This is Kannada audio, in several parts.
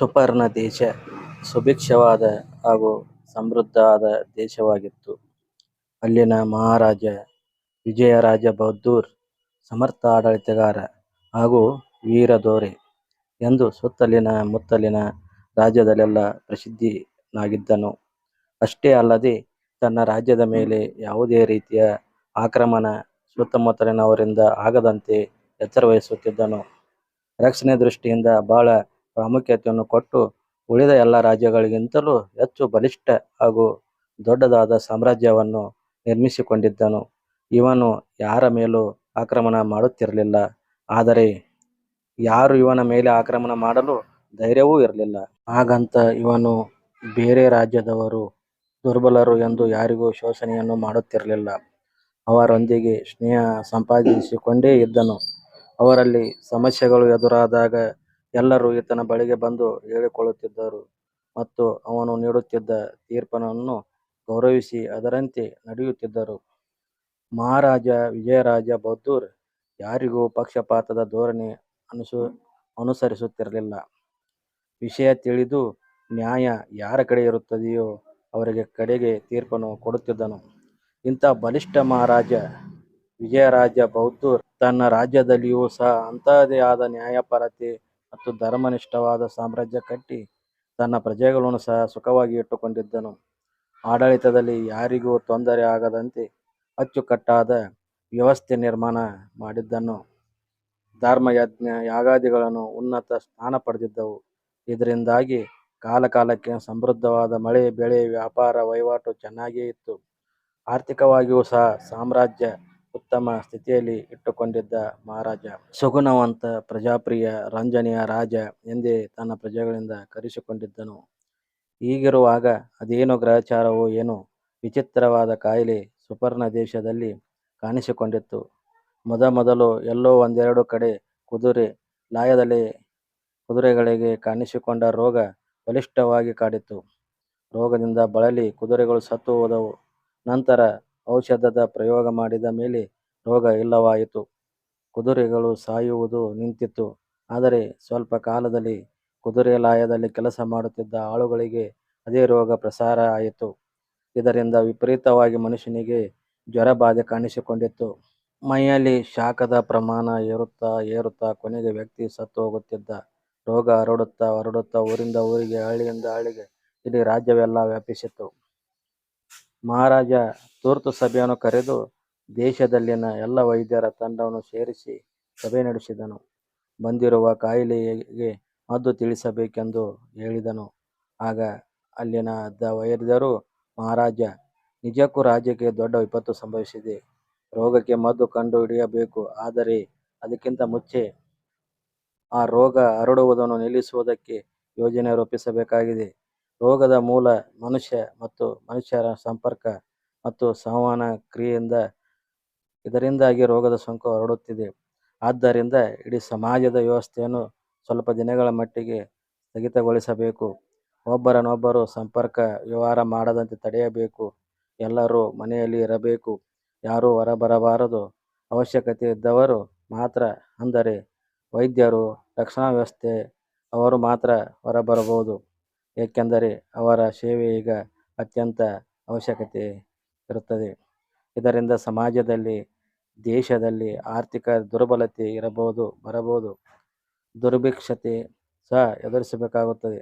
ಸುಪರ್ಣ ದೇಶ ಸುಭಿಕ್ಷವಾದ ಹಾಗೂ ಸಮೃದ್ಧವಾದ ದೇಶವಾಗಿತ್ತು. ಅಲ್ಲಿನ ಮಹಾರಾಜ ವಿಜಯರಾಜ ಬಹದ್ದೂರ್, ಸಮರ್ಥ ಆಡಳಿತಗಾರ ಹಾಗೂ ವೀರ ದೊರೆ ಎಂದು ಸುತ್ತಲಿನ ಮುತ್ತಲಿನ ರಾಜ್ಯದಲ್ಲೆಲ್ಲ ಪ್ರಸಿದ್ಧನಾಗಿದ್ದನು. ಅಷ್ಟೇ ಅಲ್ಲದೆ ತನ್ನ ರಾಜ್ಯದ ಮೇಲೆ ಯಾವುದೇ ರೀತಿಯ ಆಕ್ರಮಣ ಸುತ್ತಮುತ್ತಲಿನವರಿಂದ ಆಗದಂತೆ ಎಚ್ಚರವಹಿಸುತ್ತಿದ್ದನು. ರಕ್ಷಣೆ ದೃಷ್ಟಿಯಿಂದ ಬಹಳ ಪ್ರಾಮುಖ್ಯತೆಯನ್ನು ಕೊಟ್ಟು ಉಳಿದ ಎಲ್ಲ ರಾಜ್ಯಗಳಿಗಿಂತಲೂ ಹೆಚ್ಚು ಬಲಿಷ್ಠ ಹಾಗೂ ದೊಡ್ಡದಾದ ಸಾಮ್ರಾಜ್ಯವನ್ನು ನಿರ್ಮಿಸಿಕೊಂಡಿದ್ದನು. ಇವನು ಯಾರ ಮೇಲೂ ಆಕ್ರಮಣ ಮಾಡುತ್ತಿರಲಿಲ್ಲ. ಆದರೆ ಯಾರು ಇವನ ಮೇಲೆ ಆಕ್ರಮಣ ಮಾಡಲು ಧೈರ್ಯವೂ ಇರಲಿಲ್ಲ. ಹಾಗಂತ ಇವನು ಬೇರೆ ರಾಜ್ಯದವರು, ದುರ್ಬಲರು ಎಂದು ಯಾರಿಗೂ ಶೋಷಣೆಯನ್ನು ಮಾಡುತ್ತಿರಲಿಲ್ಲ. ಅವರೊಂದಿಗೆ ಸ್ನೇಹ ಸಂಪಾದಿಸಿಕೊಂಡೇ ಇದ್ದನು. ಅವರಲ್ಲಿ ಸಮಸ್ಯೆಗಳು ಎದುರಾದಾಗ ಎಲ್ಲರೂ ಈತನ ಬಳಿಗೆ ಬಂದು ಹೇಳಿಕೊಳ್ಳುತ್ತಿದ್ದರು ಮತ್ತು ಅವನು ನೀಡುತ್ತಿದ್ದ ತೀರ್ಪನನ್ನು ಗೌರವಿಸಿ ಅದರಂತೆ ನಡೆಯುತ್ತಿದ್ದರು. ಮಹಾರಾಜ ವಿಜಯರಾಜ ಬಹದ್ದೂರ್ ಯಾರಿಗೂ ಪಕ್ಷಪಾತದ ಧೋರಣೆ ಅನುಸರಿಸುತ್ತಿರಲಿಲ್ಲ. ವಿಷಯ ತಿಳಿದು ನ್ಯಾಯ ಯಾರ ಕಡೆ ಇರುತ್ತದೆಯೋ ಅವರಿಗೆ ಕಡೆಗೆ ತೀರ್ಪನ್ನು ಕೊಡುತ್ತಿದ್ದನು. ಇಂಥ ಬಲಿಷ್ಠ ಮಹಾರಾಜ ವಿಜಯರಾಜ ಬೌದ್ಧೂರ್ ತನ್ನ ರಾಜ್ಯದಲ್ಲಿಯೂ ಸಹ ಅಂತಹದೇ ಆದ ನ್ಯಾಯಪರತೆ ಮತ್ತು ಧರ್ಮನಿಷ್ಠವಾದ ಸಾಮ್ರಾಜ್ಯ ಕಟ್ಟಿ ತನ್ನ ಪ್ರಜೆಗಳನ್ನು ಸಹ ಸುಖವಾಗಿ ಇಟ್ಟುಕೊಂಡಿದ್ದನು. ಆಡಳಿತದಲ್ಲಿ ಯಾರಿಗೂ ತೊಂದರೆ ಆಗದಂತೆ ಅಚ್ಚುಕಟ್ಟಾದ ವ್ಯವಸ್ಥೆ ನಿರ್ಮಾಣ ಮಾಡಿದ್ದನು. ಧರ್ಮ ಯಜ್ಞ ಯಾಗಾದಿಗಳು ಉನ್ನತ ಸ್ಥಾನ ಪಡೆದಿದ್ದವು. ಇದರಿಂದಾಗಿ ಕಾಲಕಾಲಕ್ಕೆ ಸಮೃದ್ಧವಾದ ಮಳೆ, ಬೆಳೆ, ವ್ಯಾಪಾರ, ವಹಿವಾಟು ಚೆನ್ನಾಗಿಯೇ ಇತ್ತು. ಆರ್ಥಿಕವಾಗಿಯೂ ಸಹ ಸಾಮ್ರಾಜ್ಯ ಉತ್ತಮ ಸ್ಥಿತಿಯಲ್ಲಿ ಇಟ್ಟುಕೊಂಡಿದ್ದ ಮಹಾರಾಜ. ಸುಗುಣವಂತ ಪ್ರಜಾಪ್ರಿಯ ರಂಜನೆಯ ರಾಜ ಎಂದೇ ತನ್ನ ಪ್ರಜೆಗಳಿಂದ ಕರೆಸಿಕೊಂಡಿದ್ದನು. ಹೀಗಿರುವಾಗ ಅದೇನು ಗ್ರಹಚಾರವೋ ಏನೋ ವಿಚಿತ್ರವಾದ ಕಾಯಿಲೆ ಸುಪರ್ಣ ದೇಶದಲ್ಲಿ ಕಾಣಿಸಿಕೊಂಡಿತ್ತು. ಮೊದಮೊದಲು ಎಲ್ಲೋ ಒಂದೆರಡು ಕಡೆ ಕುದುರೆ, ಲಾಯದಲ್ಲಿ ಕುದುರೆಗಳಿಗೆ ಕಾಣಿಸಿಕೊಂಡ ರೋಗ ಬಲಿಷ್ಠವಾಗಿ ಕಾಡಿತು. ರೋಗದಿಂದ ಬಳಲಿ ಕುದುರೆಗಳು ಸತ್ತು ಹೋದವು. ನಂತರ ಔಷಧದ ಪ್ರಯೋಗ ಮಾಡಿದ ಮೇಲೆ ರೋಗ ಇಲ್ಲವಾಯಿತು. ಕುದುರೆಗಳು ಸಾಯುವುದು ನಿಂತಿತ್ತು ಆದರೆ ಸ್ವಲ್ಪ ಕಾಲದಲ್ಲಿ ಕುದುರೆ ಲಾಯದಲ್ಲಿ ಕೆಲಸ ಮಾಡುತ್ತಿದ್ದ ಆಳುಗಳಿಗೆ ಅದೇ ರೋಗ ಪ್ರಸಾರ ಆಯಿತು. ಇದರಿಂದ ವಿಪರೀತವಾಗಿ ಮನುಷ್ಯನಿಗೆ ಜ್ವರ ಬಾಧೆ ಕಾಣಿಸಿಕೊಂಡಿತ್ತು ಮೈಯಲ್ಲಿ ಶಾಖದ ಪ್ರಮಾಣ ಏರುತ್ತಾ ಏರುತ್ತಾ ಕೊನೆಗೆ ವ್ಯಕ್ತಿ ಸತ್ತು ಹೋಗುತ್ತಿದ್ದ. ರೋಗ ಹರಡುತ್ತಾ ಹರಡುತ್ತಾ ಊರಿಂದ ಊರಿಗೆ, ಹಳ್ಳಿಯಿಂದ ಹಳ್ಳಿಗೆ, ಇಡೀ ರಾಜ್ಯವೆಲ್ಲ ವ್ಯಾಪಿಸಿತು. ಮಹಾರಾಜ ತುರ್ತು ಸಭೆಯನ್ನು ಕರೆದು ದೇಶದಲ್ಲಿನ ಎಲ್ಲ ವೈದ್ಯರ ತಂಡವನ್ನು ಸೇರಿಸಿ ಸಭೆ ನಡೆಸಿದನು. ಬಂದಿರುವ ಕಾಯಿಲೆಗೆ ಮದ್ದು ತಿಳಿಸಬೇಕೆಂದು ಹೇಳಿದನು. ಆಗ ಅಲ್ಲಿನ ವೈದ್ಯರು ಮಹಾರಾಜ, ನಿಜಕ್ಕೂ ರಾಜ್ಯಕ್ಕೆ ದೊಡ್ಡ ವಿಪತ್ತು ಸಂಭವಿಸಿದೆ. ರೋಗಕ್ಕೆ ಮದ್ದು ಕಂಡು ಹಿಡಿಯಬೇಕು. ಆದರೆ ಅದಕ್ಕಿಂತ ಮುಂಚೆ ಆ ರೋಗ ಹರಡುವುದನ್ನು ನಿಲ್ಲಿಸುವುದಕ್ಕೆ ಯೋಜನೆ ರೂಪಿಸಬೇಕಾಗಿದೆ. ರೋಗದ ಮೂಲ ಮನುಷ್ಯ ಮತ್ತು ಮನುಷ್ಯರ ಸಂಪರ್ಕ ಮತ್ತು ಸಂವಹನ ಕ್ರಿಯೆಯಿಂದ ಇದರಿಂದಾಗಿ ರೋಗದ ಸೋಂಕು ಹರಡುತ್ತಿದೆ. ಆದ್ದರಿಂದ ಇಡೀ ಸಮಾಜದ ವ್ಯವಸ್ಥೆಯನ್ನು ಸ್ವಲ್ಪ ದಿನಗಳ ಮಟ್ಟಿಗೆ ಸ್ಥಗಿತಗೊಳಿಸಬೇಕು. ಒಬ್ಬರನ್ನೊಬ್ಬರು ಸಂಪರ್ಕ ವ್ಯವಹಾರ ಮಾಡದಂತೆ ತಡೆಯಬೇಕು. ಎಲ್ಲರೂ ಮನೆಯಲ್ಲಿ ಇರಬೇಕು. ಯಾರೂ ಹೊರಬರಬಾರದು. ಅವಶ್ಯಕತೆ ಇದ್ದವರು ಮಾತ್ರ ಅಂದರೆ ವೈದ್ಯರು, ರಕ್ಷಣಾ ವ್ಯವಸ್ಥೆ ಅವರು ಮಾತ್ರ ಹೊರಬರಬಹುದು. ಏಕೆಂದರೆ ಅವರ ಸೇವೆ ಈಗ ಅತ್ಯಂತ ಅವಶ್ಯಕತೆ ಇರುತ್ತದೆ. ಇದರಿಂದ ಸಮಾಜದಲ್ಲಿ, ದೇಶದಲ್ಲಿ ಆರ್ಥಿಕ ದುರ್ಬಲತೆ ಇರಬಹುದು, ಬರಬಹುದು. ದುರ್ಭಿಕ್ಷತೆ ಸಹ ಎದುರಿಸಬೇಕಾಗುತ್ತದೆ.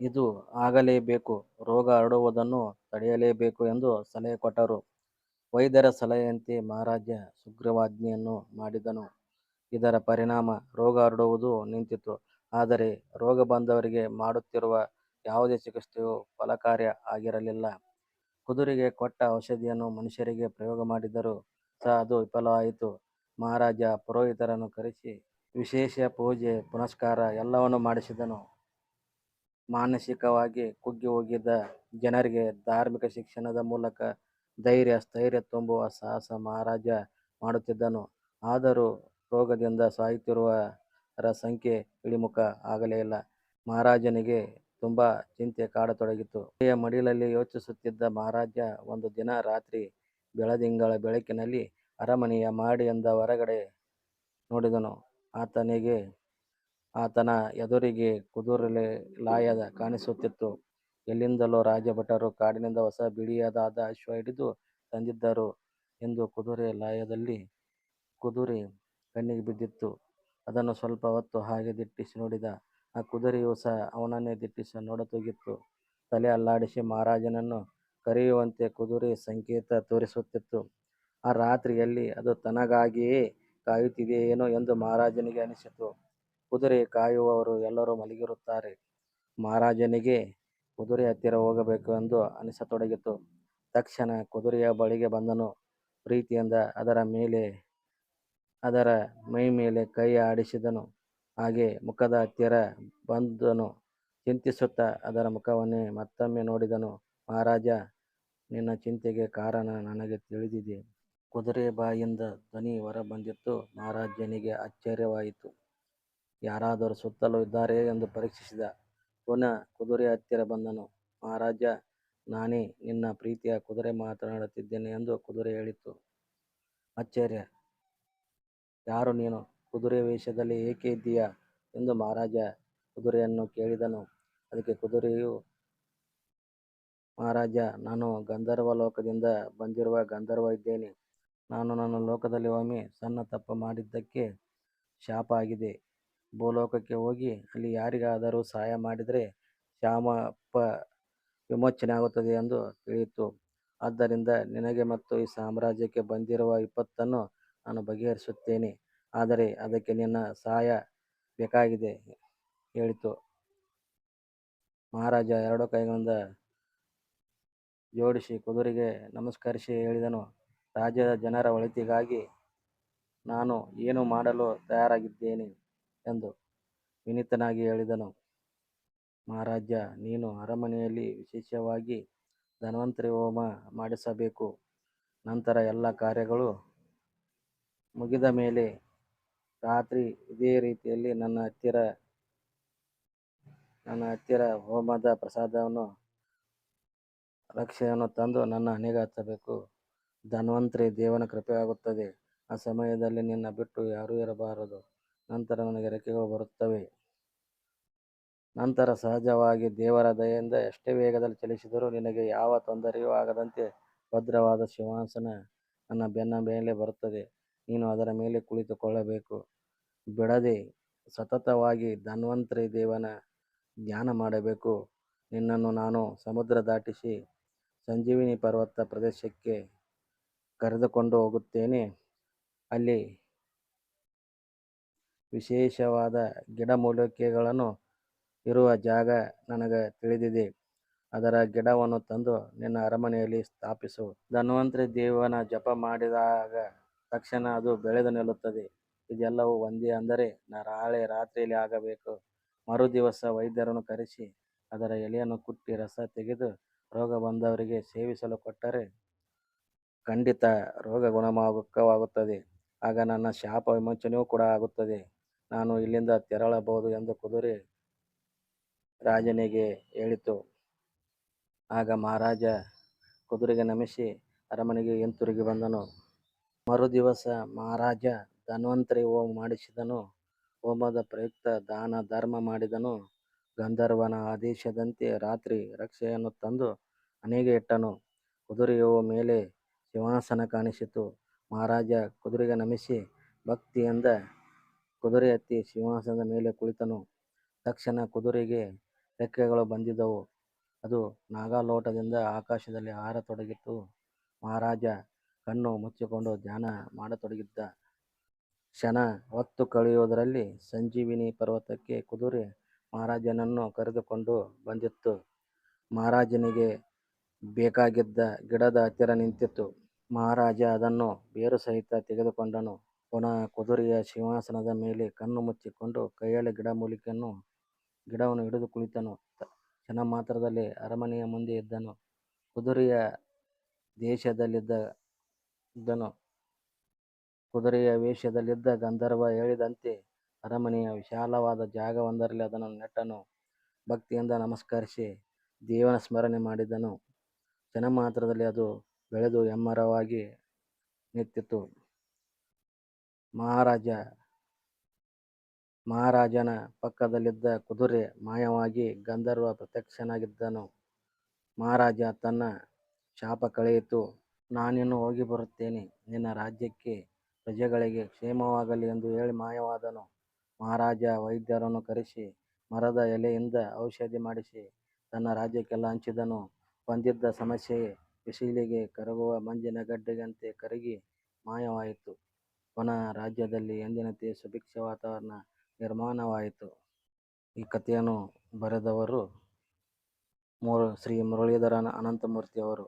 ಇದು ಆಗಲೇಬೇಕು. ರೋಗ ಹರಡುವುದನ್ನು ತಡೆಯಲೇಬೇಕು ಎಂದು ಸಲಹೆ ಕೊಟ್ಟರು. ವೈದ್ಯರ ಸಲಹೆಯಂತೆ ಮಹಾರಾಜ ಸುಗ್ರೀವಾಜ್ಞೆಯನ್ನು ಮಾಡಿದನು. ಇದರ ಪರಿಣಾಮ ರೋಗ ಹರಡುವುದು ನಿಂತಿತು. ಆದರೆ ರೋಗ ಬಂದವರಿಗೆ ಮಾಡುತ್ತಿರುವ ಯಾವುದೇ ಚಿಕಿತ್ಸೆಯು ಫಲಕಾರಿ ಆಗಿರಲಿಲ್ಲ. ಕುದುರೆಗೆ ಕೊಟ್ಟ ಔಷಧಿಯನ್ನು ಮನುಷ್ಯರಿಗೆ ಪ್ರಯೋಗ ಮಾಡಿದರೂ ಸಹ ಅದು ವಿಫಲವಾಯಿತು. ಮಹಾರಾಜ ಪುರೋಹಿತರನ್ನು ಕರೆಸಿ ವಿಶೇಷ ಪೂಜೆ, ಪುನಸ್ಕಾರ ಎಲ್ಲವನ್ನೂ ಮಾಡಿಸಿದನು. ಮಾನಸಿಕವಾಗಿ ಕುಗ್ಗಿ ಹೋಗಿದ್ದ ಜನರಿಗೆ ಧಾರ್ಮಿಕ ಶಿಕ್ಷಣದ ಮೂಲಕ ಧೈರ್ಯ, ಸ್ಥೈರ್ಯ ತುಂಬುವ ಸಾಹಸ ಮಹಾರಾಜ ಮಾಡುತ್ತಿದ್ದನು. ಆದರೂ ರೋಗದಿಂದ ಸಾಯುತ್ತಿರುವವರ ಸಂಖ್ಯೆ ಇಳಿಮುಖ ಆಗಲೇ ಇಲ್ಲ. ಮಹಾರಾಜನಿಗೆ ತುಂಬಾ ಚಿಂತೆ ಕಾಡತೊಡಗಿತು. ಕುದುರೆಯ ಮಡಿಲಲ್ಲಿ ಯೋಚಿಸುತ್ತಿದ್ದ ಮಹಾರಾಜ, ಒಂದು ದಿನ ರಾತ್ರಿ ಬೆಳದಿಂಗಳ ಬೆಳಕಿನಲ್ಲಿ ಅರಮನೆಯ ಮಾಡಿಯಿಂದ ಹೊರಗಡೆ ನೋಡಿದನು. ಆತನಿಗೆ, ಆತನ ಎದುರಿಗೆ ಕುದುರೆ ಲಾಯದ ಕಾಣಿಸುತ್ತಿತ್ತು. ಎಲ್ಲಿಂದಲೋ ರಾಜಭಟರು ಕಾಡಿನಿಂದ ಹೊಸ ಬಿಳಿಯದಾದ ಅಶ್ವ ಹಿಡಿದು ತಂದಿದ್ದರು ಎಂದು ಕುದುರೆ ಲಾಯದಲ್ಲಿ ಕುದುರೆ ಕಣ್ಣಿಗೆ ಬಿದ್ದಿತ್ತು ಅದನ್ನು ಸ್ವಲ್ಪ ಹೊತ್ತು ಹಾಗೆ ದಿಟ್ಟಿಸಿ ನೋಡಿದ. ಆ ಕುದುರೆಯು ಸಹ ಅವನನ್ನೇ ದಿಟ್ಟಿಸಿ ನೋಡತೊಗಿತ್ತು ತಲೆ ಅಲ್ಲಾಡಿಸಿ ಮಹಾರಾಜನನ್ನು ಕರೆಯುವಂತೆ ಕುದುರೆ ಸಂಕೇತ ತೋರಿಸುತ್ತಿತ್ತು. ಆ ರಾತ್ರಿಯಲ್ಲಿ ಅದು ತನಗಾಗಿಯೇ ಕಾಯುತ್ತಿದೆಯೇನೋ ಎಂದು ಮಹಾರಾಜನಿಗೆ ಅನಿಸಿತು ಕುದುರೆ ಕಾಯುವವರು ಎಲ್ಲರೂ ಮಲಗಿರುತ್ತಾರೆ. ಮಹಾರಾಜನಿಗೆ ಕುದುರೆ ಹತ್ತಿರ ಹೋಗಬೇಕು ಎಂದು ಅನಿಸತೊಡಗಿತು ತಕ್ಷಣ ಕುದುರೆಯ ಬಳಿಗೆ ಬಂದನು. ಪ್ರೀತಿಯಿಂದ ಅದರ ಮೇಲೆ, ಅದರ ಮೈ ಮೇಲೆ ಕೈ ಆಡಿಸಿದನು. ಹಾಗೆ ಮುಖದ ಹತ್ತಿರ ಬಂದನು. ಚಿಂತಿಸುತ್ತಾ ಅದರ ಮುಖವನ್ನೇ ಮತ್ತೊಮ್ಮೆ ನೋಡಿದನು. ಮಹಾರಾಜ, ನಿನ್ನ ಚಿಂತೆಗೆ ಕಾರಣ ನನಗೆ ತಿಳಿದಿದೆ. ಕುದುರೆ ಬಾಯಿಂದ ಧ್ವನಿ ಹೊರಬಂದಿತು. ಮಹಾರಾಜನಿಗೆ ಆಶ್ಚರ್ಯವಾಯಿತು. ಯಾರಾದರೂ ಸುತ್ತಲೂ ಇದ್ದಾರೆ ಎಂದು ಪರೀಕ್ಷಿಸಿದ. ಪುನಃ ಕುದುರೆ ಹತ್ತಿರ ಬಂದನು. ಮಹಾರಾಜ, ನಾನೇ ನಿನ್ನ ಪ್ರೀತಿಯ ಕುದುರೆ ಮಾತನಾಡುತ್ತಿದ್ದೇನೆ ಎಂದು ಕುದುರೆ ಹೇಳಿತು. ಆಶ್ಚರ್ಯ. ಯಾರು ನೀನು? ಕುದುರೆಯ ವೇಷದಲ್ಲಿ ಏಕೆ ಇದ್ದೀಯಾ? ಎಂದು ಮಹಾರಾಜ ಕುದುರೆಯನ್ನು ಕೇಳಿದನು. ಅದಕ್ಕೆ ಕುದುರೆಯು, ಮಹಾರಾಜ, ನಾನು ಗಂಧರ್ವ ಲೋಕದಿಂದ ಬಂದಿರುವ ಗಂಧರ್ವ ಇದ್ದೇನೆ. ನಾನು ನನ್ನ ಲೋಕದಲ್ಲಿ ಒಮ್ಮೆ ಸಣ್ಣ ತಪ್ಪು ಮಾಡಿದ್ದಕ್ಕೆ ಶಾಪ ಆಗಿದೆ. ಭೂಲೋಕಕ್ಕೆ ಹೋಗಿ ಅಲ್ಲಿ ಯಾರಿಗಾದರೂ ಸಹಾಯ ಮಾಡಿದರೆ ಶಾಪ ವಿಮೋಚನೆ ಆಗುತ್ತದೆ ಎಂದು ತಿಳಿಯಿತು. ಆದ್ದರಿಂದ ನಿನಗೆ ಮತ್ತು ಈ ಸಾಮ್ರಾಜ್ಯಕ್ಕೆ ಬಂದಿರುವ ವಿಪತ್ತನ್ನು ನಾನು ಬಗೆಹರಿಸುತ್ತೇನೆ. ಆದರೆ ಅದಕ್ಕೆ ನಿನ್ನ ಸಹಾಯ ಬೇಕಾಗಿದೆ ಹೇಳಿತು. ಮಹಾರಾಜ ಎರಡೂ ಕೈಗಳಿಂದ ಜೋಡಿಸಿ ಕುದುರೆಗೆ ನಮಸ್ಕರಿಸಿ ಹೇಳಿದನು, ರಾಜ್ಯದ ಜನರ ಒಳಿತಿಗಾಗಿ ನಾನು ಏನು ಮಾಡಲು ತಯಾರಾಗಿದ್ದೇನೆ ಎಂದು ವಿನೀತನಾಗಿ ಹೇಳಿದನು. ಮಹಾರಾಜ ನೀನು ಅರಮನೆಯಲ್ಲಿ ವಿಶೇಷವಾಗಿ ಧನ್ವಂತರಿ ಹೋಮ ಮಾಡಿಸಬೇಕು. ನಂತರ ಎಲ್ಲ ಕಾರ್ಯಗಳು ಮುಗಿದ ಮೇಲೆ ರಾತ್ರಿ ಇದೇ ರೀತಿಯಲ್ಲಿ ನನ್ನ ಹತ್ತಿರ ನನ್ನ ಹತ್ತಿರ ಹೋಮದ ಪ್ರಸಾದವನ್ನು, ರಕ್ಷೆಯನ್ನು ತಂದು ನನ್ನ ಹಣೆಗೆ ಹಚ್ಚಬೇಕು. ಧನ್ವಂತರಿ, ದೇವನ ಕೃಪೆಯಾಗುತ್ತದೆ. ಆ ಸಮಯದಲ್ಲಿ ನಿನ್ನ ಬಿಟ್ಟು ಯಾರೂ ಇರಬಾರದು. ನಂತರ ನನಗೆ ರೆಕ್ಕೆಗಳು ಬರುತ್ತವೆ. ನಂತರ ಸಹಜವಾಗಿ ದೇವರ ದಯೆಯಿಂದ ಎಷ್ಟೇ ವೇಗದಲ್ಲಿ ಚಲಿಸಿದರೂ ನಿನಗೆ ಯಾವ ತೊಂದರೆಯೂ ಆಗದಂತೆ ಭದ್ರವಾದ ಸಿಂಹಾಸನ ನನ್ನ ಬೆನ್ನ ಮೇಲೆ ಬರುತ್ತದೆ. ನೀನು ಅದರ ಮೇಲೆ ಕುಳಿತುಕೊಳ್ಳಬೇಕು. ಬಿಡದೆ ಸತತವಾಗಿ ಧನ್ವಂತರಿ ದೇವನ ಧ್ಯಾನ ಮಾಡಬೇಕು. ನಿನ್ನನ್ನು ನಾನು ಸಮುದ್ರ ದಾಟಿಸಿ ಸಂಜೀವಿನಿ ಪರ್ವತ ಪ್ರದೇಶಕ್ಕೆ ಕರೆದುಕೊಂಡು ಹೋಗುತ್ತೇನೆ. ಅಲ್ಲಿ ವಿಶೇಷವಾದ ಗಿಡಮೂಲಿಕೆಗಳನ್ನು ಇರುವ ಜಾಗ ನನಗೆ ತಿಳಿದಿದೆ. ಅದರ ಗಿಡವನ್ನು ತಂದು ನಿನ್ನ ಅರಮನೆಯಲ್ಲಿ ಸ್ಥಾಪಿಸು. ಧನ್ವಂತರಿ ದೇವನ ಜಪ ಮಾಡಿದಾಗ ತಕ್ಷಣ ಅದು ಬೆಳೆದು ನಿಲ್ಲುತ್ತದೆ. ಇದೆಲ್ಲವೂ ಒಂದೇ ಅಂದರೆ ನಾಳೆ ರಾತ್ರಿಯಲ್ಲಿ ಆಗಬೇಕು. ಮರುದಿವಸ ವೈದ್ಯರನ್ನು ಕರೆಸಿ ಅದರ ಎಲೆಯನ್ನು ಕುಟ್ಟಿ ರಸ ತೆಗೆದು ರೋಗ ಬಂದವರಿಗೆ ಸೇವಿಸಲು ಕೊಟ್ಟರೆ ಖಂಡಿತ ರೋಗ ಗುಣವಾಗುತ್ತದೆ. ಆಗ ನನ್ನ ಶಾಪ ವಿಮೋಚನೆಯೂ ಕೂಡ ಆಗುತ್ತದೆ. ನಾನು ಇಲ್ಲಿಂದ ತೆರಳಬಹುದು ಎಂದು ಕುದುರೆ ರಾಜನಿಗೆ ಹೇಳಿತು. ಆಗ ಮಹಾರಾಜ ಕುದುರೆಗೆ ನಮಿಸಿ ಅರಮನೆಗೆ ಹಿಂತಿರುಗಿ ಬಂದನು. ಮರುದಿವಸ ಮಹಾರಾಜ ಧನ್ವಂತರಿ ಹೋಮ ಮಾಡಿಸಿದನು. ಹೋಮದ ಪ್ರಯುಕ್ತ ದಾನ ಧರ್ಮ ಮಾಡಿದನು. ಗಂಧರ್ವನ ಆದೇಶದಂತೆ ರಾತ್ರಿ ರಕ್ಷೆಯನ್ನು ತಂದು ಮನೆಗೆ ಇಟ್ಟನು. ಕುದುರೆಯ ಮೇಲೆ ಸಿಂಹಾಸನ ಕಾಣಿಸಿತು. ಮಹಾರಾಜ ಕುದುರೆಗೆ ನಮಿಸಿ ಭಕ್ತಿಯಿಂದ ಕುದುರೆ ಹತ್ತಿ ಸಿಂಹಾಸನದ ಮೇಲೆ ಕುಳಿತನು. ತಕ್ಷಣ ಕುದುರೆಗೆ ರೆಕ್ಕೆಗಳು ಬಂದಿದ್ದವು. ಅದು ನಾಗಾಲೋಟದಿಂದ ಆಕಾಶದಲ್ಲಿ ಹಾರತೊಡಗಿತು. ಮಹಾರಾಜ ಕಣ್ಣು ಮುಚ್ಚಿಕೊಂಡು ಧ್ಯಾನ ಮಾಡತೊಡಗಿದ್ದ ಕ್ಷಣ ಹೊತ್ತು ಕಳೆಯುವುದರಲ್ಲಿ ಸಂಜೀವಿನಿ ಪರ್ವತಕ್ಕೆ ಕುದುರೆ ಮಹಾರಾಜನನ್ನು ಕರೆದುಕೊಂಡು ಬಂದಿತ್ತು ಮಹಾರಾಜನಿಗೆ ಬೇಕಾಗಿದ್ದ ಗಿಡದ ಹತ್ತಿರ ನಿಂತಿತ್ತು ಮಹಾರಾಜ ಅದನ್ನು ಬೇರು ಸಹಿತ ತೆಗೆದುಕೊಂಡನು. ಪುನಃ ಕುದುರೆಯ ಸಿಂಹಾಸನದ ಮೇಲೆ ಕಣ್ಣು ಮುಚ್ಚಿಕೊಂಡು ಕೈಯಲ್ಲಿ ಗಿಡವನ್ನು ಹಿಡಿದು ಕುಳಿತನು. ಕ್ಷಣ ಮಾತ್ರದಲ್ಲಿ ಅರಮನೆಯ ಮುಂದೆ ಇದ್ದನು. ಕುದುರೆಯ ವೇಷದಲ್ಲಿದ್ದ ಗಂಧರ್ವ ಹೇಳಿದಂತೆ ಅರಮನೆಯ ವಿಶಾಲವಾದ ಜಾಗವೊಂದರಲ್ಲಿ ಅದನ್ನು ನೆಟ್ಟನು. ಭಕ್ತಿಯಿಂದ ನಮಸ್ಕರಿಸಿ ದೇವನ ಸ್ಮರಣೆ ಮಾಡಿದನು. ಕ್ಷಣಮಾತ್ರದಲ್ಲಿ ಅದು ಬೆಳೆದು ಹೆಮ್ಮರವಾಗಿ ಮಹಾರಾಜ ಮಹಾರಾಜನ ಪಕ್ಕದಲ್ಲಿದ್ದ ಕುದುರೆ ಮಾಯವಾಗಿ ಗಂಧರ್ವ ಪ್ರತ್ಯಕ್ಷನಾಗಿದ್ದನು. ಮಹಾರಾಜ ತನ್ನ ಶಾಪ ಕಳೆಯಿತು, ನಾನಿನ್ನು ಹೋಗಿ ಬರುತ್ತೇನೆ, ನಿನ್ನ ರಾಜ್ಯಕ್ಕೆ ಪ್ರಜೆಗಳಿಗೆ ಕ್ಷೇಮವಾಗಲಿ ಎಂದು ಹೇಳಿ ಮಾಯವಾದನು. ಮಹಾರಾಜ ವೈದ್ಯರನ್ನು ಕರೆಸಿ ಮರದ ಎಲೆಯಿಂದ ಔಷಧಿ ಮಾಡಿಸಿ ತನ್ನ ರಾಜ್ಯಕ್ಕೆಲ್ಲ ಹಂಚಿದನು. ಬಂದಿದ್ದ ಸಮಸ್ಯೆ ಬಿಸಿಲಿಗೆ ಕರಗುವ ಮಂಜಿನ ಗಡ್ಡೆಯಂತೆ ಕರಗಿ ಮಾಯವಾಯಿತು. ಪುನಃ ರಾಜ್ಯದಲ್ಲಿ ಎಂದಿನಂತೆ ಸುಭಿಕ್ಷ ವಾತಾವರಣ ನಿರ್ಮಾಣವಾಯಿತು. ಈ ಕಥೆಯನ್ನು ಬರೆದವರು ಶ್ರೀ ಮುರಳೀಧರ ಅನಂತಮೂರ್ತಿ ಅವರು.